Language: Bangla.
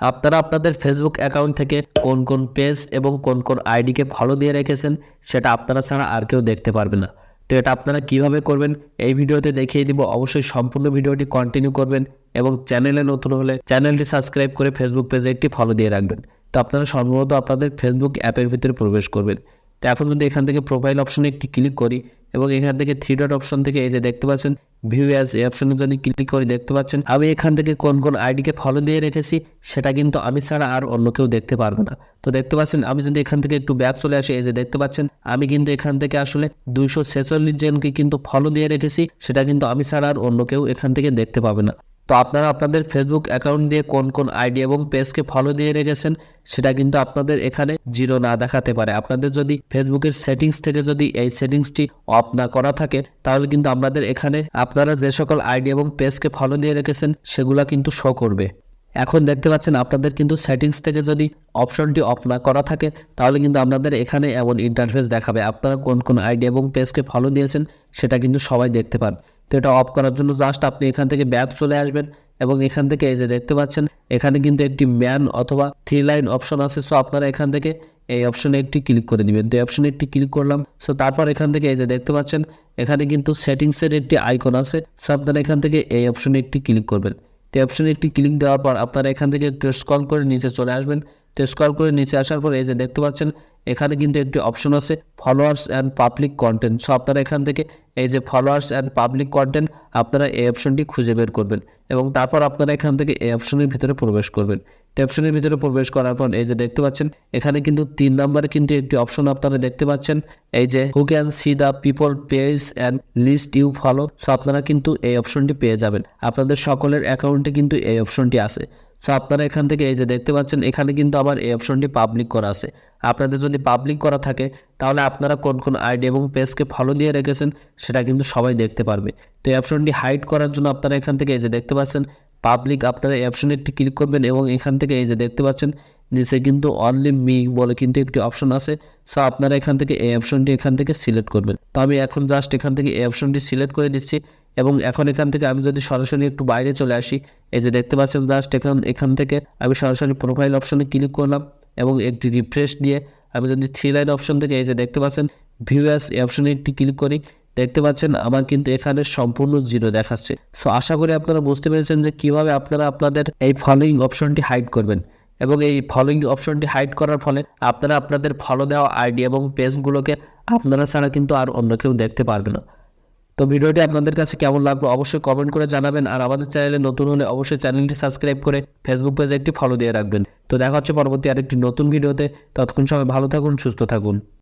আপনারা আপনাদের ফেসবুক অ্যাকাউন্ট থেকে কোন কোন পেজ এবং কোন কোন আইডিকে ফলো দিয়ে রেখেছেন, সেটা আপনারা ছাড়া আর কেউ দেখতে পারবে না। তো এটা আপনারা কীভাবে করবেন, এই ভিডিওতে দেখিয়ে দিব। অবশ্যই সম্পূর্ণ ভিডিওটি কন্টিনিউ করবেন এবং চ্যানেলে নতুন হলে চ্যানেলটি সাবস্ক্রাইব করে ফেসবুক পেজে একটি ফলো দিয়ে রাখবেন। তো আপনারা সম্ভবত আপনাদের ফেসবুক অ্যাপের ভিতরে প্রবেশ করবেন। তো এখন যদি এখান থেকে প্রোফাইল অপশনে একটি ক্লিক করি এবং এখান থেকে থ্রি ডট অপশন থেকে এই যে দেখতে পাচ্ছেন ভিউ এই অপশনে যদি ক্লিক করে দেখতে পাচ্ছেন, আমি এখান থেকে কোন কোন আইডিকে ফলো দিয়ে রেখেছি, সেটা কিন্তু আমি ছাড়া আর অন্য কেউ দেখতে পারবে না। তো দেখতে পাচ্ছেন, আমি যদি এখান থেকে একটু ব্যাক চলে আসি, এই যে দেখতে পাচ্ছেন, আমি কিন্তু এখান থেকে আসলে দুইশো ছেচল্লিশ জনকে কিন্তু ফলো দিয়ে রেখেছি, সেটা কিন্তু আমি ছাড়া আর অন্য কেউ এখান থেকে দেখতে পাবে না। তো আপনারা আপনাদের ফেসবুক অ্যাকাউন্ট দিয়ে কোন কোন আইডি এবং পেজকে ফলো দিয়ে রেখেছেন, সেটা কিন্তু আপনাদের এখানে জিরো না দেখাতে পারে। আপনাদের যদি ফেসবুকের সেটিংস থেকে যদি এই সেটিংসটি অফ না করা থাকে, তাহলে কিন্তু আপনাদের এখানে আপনারা যে সকল আইডি এবং পেজকে ফলো দিয়ে রেখেছেন, সেগুলা কিন্তু শো করবে। এখন দেখতে পাচ্ছেন আপনাদের কিন্তু সেটিংস থেকে যদি অপশনটি অফ না করা থাকে, তাহলে কিন্তু আপনাদের এখানে এমন ইন্টারফেস দেখাবে। আপনারা কোন কোন আইডি এবং পেজকে ফলো দিয়েছেন, সেটা কিন্তু সবাই দেখতে পান। তো এটা অফ করার জন্য জাস্ট আপনি এখান থেকে ব্যাক চলে আসবেন এবং এখান থেকে এই যে দেখতে পাচ্ছেন, এখানে কিন্তু একটি ম্যান অথবা থ্রি লাইন অপশন আছে সো আপনারা এখান থেকে এই অপশনে একটি ক্লিক করে দিবেন তো অপশনে একটি ক্লিক করলাম সো তারপর এখান থেকে এই যে দেখতে পাচ্ছেন, এখানে কিন্তু সেটিংসের একটি আইকন আছে সো আপনারা এখান থেকে এই অপশনে একটি ক্লিক করবেন। তো অপশনে একটি ক্লিক দেওয়ার পর আপনারা এখান থেকে একটু স্ক্রল করে নিচে চলে আসবেন তো স্কল করে নিচে আসার পর এই যে দেখতে পাচ্ছেন, এখানে কিন্তু একটি অপশন আছে followers and public content so আপনারা এখান থেকে এই যে ফলোয়ার্স অ্যান্ড পাবলিক কন্টেন্ট আপনারা এই অপশনটি খুঁজে বের করবেন এবং তারপর আপনারা এখান থেকে এই অপশনের ভিতরে প্রবেশ করবেন। তো ভিতরে প্রবেশ করার পর এই যে দেখতে পাচ্ছেন, এখানে কিন্তু তিন নম্বরে কিন্তু একটি অপশন আপনারা দেখতে পাচ্ছেন। এই যে who can see the people page and list you follow so আপনারা কিন্তু এই অপশনটি পেয়ে যাবেন। আপনাদের সকলের অ্যাকাউন্টে কিন্তু এই অপশনটি আছে। সো আপনারা এখান থেকে এই যে দেখতে পাচ্ছেন, এখানে কিন্তু আবার এই অপশনটি পাবলিক করা আছে। আপনাদের যদি পাবলিক করা থাকে, তাহলে আপনারা কোন কোন আইডি এবং পেজকে ফলো দিয়ে রেখেছেন, সেটা কিন্তু সবাই দেখতে পারবে। তো এই অপশনটি হাইড করার জন্য আপনারা এখান থেকে এই যে দেখতে পাচ্ছেন পাবলিক আপনারা অপশনে একটি ক্লিক করবেন এবং এখান থেকে এই যে দেখতে পাচ্ছেন নিচে কিন্তু অনলি মি বলে কিন্তু একটি অপশন আছে। সো আপনারা এখান থেকে এই অপশনটি এখান থেকে সিলেক্ট করবেন। তো, আমি এখন জাস্ট এখান থেকে এই অপশনটি সিলেক্ট করে দিচ্ছি এবং এখন এখান থেকে আমি যদি সরাসরি একটু বাইরে চলে আসি, এই যে দেখতে পাচ্ছেন জাস্ট এখান এখান থেকে আমি সরাসরি প্রোফাইল অপশনে ক্লিক করলাম এবং একটি রিফ্রেশ দিয়ে আমি যদি থ্রি লাইন অপশন থেকে এই যে দেখতে পাচ্ছেন ভিউয়ার্স অপশনে একটি ক্লিক করি। দেখতে পাচ্ছেন, আমার কিন্তু এখানে সম্পূর্ণ জিরো দেখাচ্ছে। সো আশা করি আপনারা বুঝতে পেরেছেন যে কীভাবে আপনারা আপনাদের এই ফলোয়িং অপশনটি হাইড করবেন। এবং এই ফলোয়িং অপশনটি হাইড করার ফলে আপনারা আপনাদের ফলো দেওয়া আইডি এবং পেজগুলোকে আপনারা ছাড়া কিন্তু আর অন্য কেউ দেখতে পারবে না। তো ভিডিওটি আপনাদের কাছে কেমন লাগল অবশ্যই কমেন্ট করে জানাবেন। আর আমাদের চ্যানেলে নতুন হলে অবশ্যই চ্যানেলটি সাবস্ক্রাইব করে ফেসবুক পেজে একটি ফলো দিয়ে রাখবেন। তো দেখা হচ্ছে পরবর্তী আরেকটি নতুন ভিডিওতে। ততক্ষণ সবাই ভালো থাকুন, সুস্থ থাকুন।